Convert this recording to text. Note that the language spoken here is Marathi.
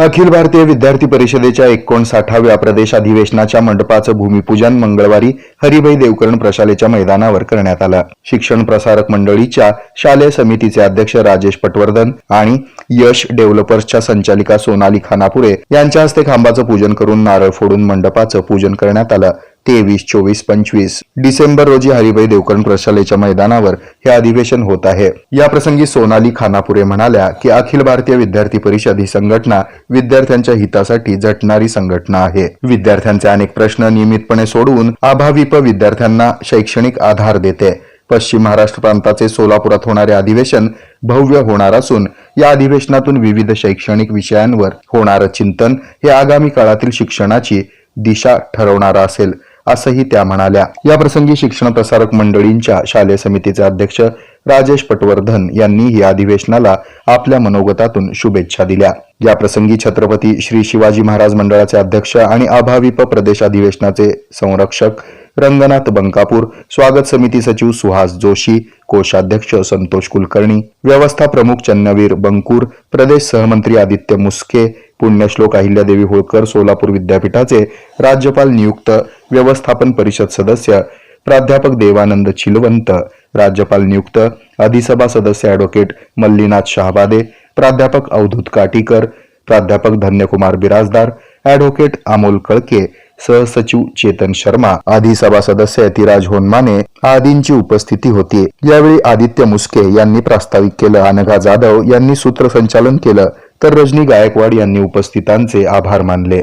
अखिल भारतीय विद्यार्थी परिषदेच्या एकोणसाठाव्या प्रदेश अधिवेशनाच्या मंडपाचं भूमिपूजन मंगळवारी हरिभाई देवकरण प्रशालेच्या मैदानावर करण्यात आलं. शिक्षण प्रसारक मंडळीच्या शालेय समितीचे अध्यक्ष राजेश पटवर्धन आणि यश डेव्हलपर्सच्या संचालिका सोनाली खानापुरे यांच्या हस्ते खांबाचं पूजन करून नारळ फोडून मंडपाचं पूजन करण्यात आलं. तेवीस चोवीस पंचवीस. डिसेंबर रोजी हरिभाई देवकरण प्रशालेच्या मैदानावर हे अधिवेशन होत आहे. या प्रसंगी सोनाली खानापुरे म्हणाल्या की अखिल भारतीय विद्यार्थी परिषद ही संघटना विद्यार्थ्यांच्या हितासाठी झटणारी संघटना आहे. विद्यार्थ्यांचे अनेक प्रश्न नियमितपणे सोडवून अभाविप विद्यार्थ्यांना शैक्षणिक आधार देते. पश्चिम महाराष्ट्र प्रांताचे सोलापुरात होणारे अधिवेशन भव्य होणार असून या अधिवेशनातून विविध शैक्षणिक विषयांवर होणारं चिंतन हे आगामी काळातील शिक्षणाची दिशा ठरवणारा असेल. असंही त्या म्हणाल्या. याप्रसंगी शिक्षण प्रसारक मंडळींच्या शालेय समितीचे अध्यक्ष राजेश पटवर्धन यांनी या अधिवेशनाला आपल्या मनोगतातून शुभेच्छा दिल्या. या प्रसंगी छत्रपती श्री शिवाजी महाराज मंडळाचे अध्यक्ष आणि अभाविप प्रदेश अधिवेशनाचे संरक्षक रंगनाथ बंकापूर स्वागत समिती सचिव सुहास जोशी कोषाध्यक्ष संतोष कुलकर्णी व्यवस्था प्रमुख चन्नवीर बंकूर प्रदेश सहमंत्री आदित्य मुस्के पुण्यश्लोक अहिल्यादेवी होळकर सोलापूर विद्यापीठाचे राज्यपाल नियुक्त व्यवस्थापन परिषद सदस्य प्राध्यापक देवानंद चिलवंत राज्यपाल नियुक्त अधिसभा सदस्य ॲडव्होकेट मल्लीनाथ शहाबादे प्राध्यापक अवधूत काटीकर प्राध्यापक धन्यकुमार बिराजदार ॲडव्होकेट अमोल कळके सहसचिव चेतन शर्मा आदी सभा सदस्य यतिराज होनमाने आदींची उपस्थिती होती. यावेळी आदित्य मुस्के यांनी प्रास्ताविक केलं. अनघा जाधव यांनी सूत्रसंचालन केलं. तर रजनी गायकवाड यांनी उपस्थितांचे आभार मानले.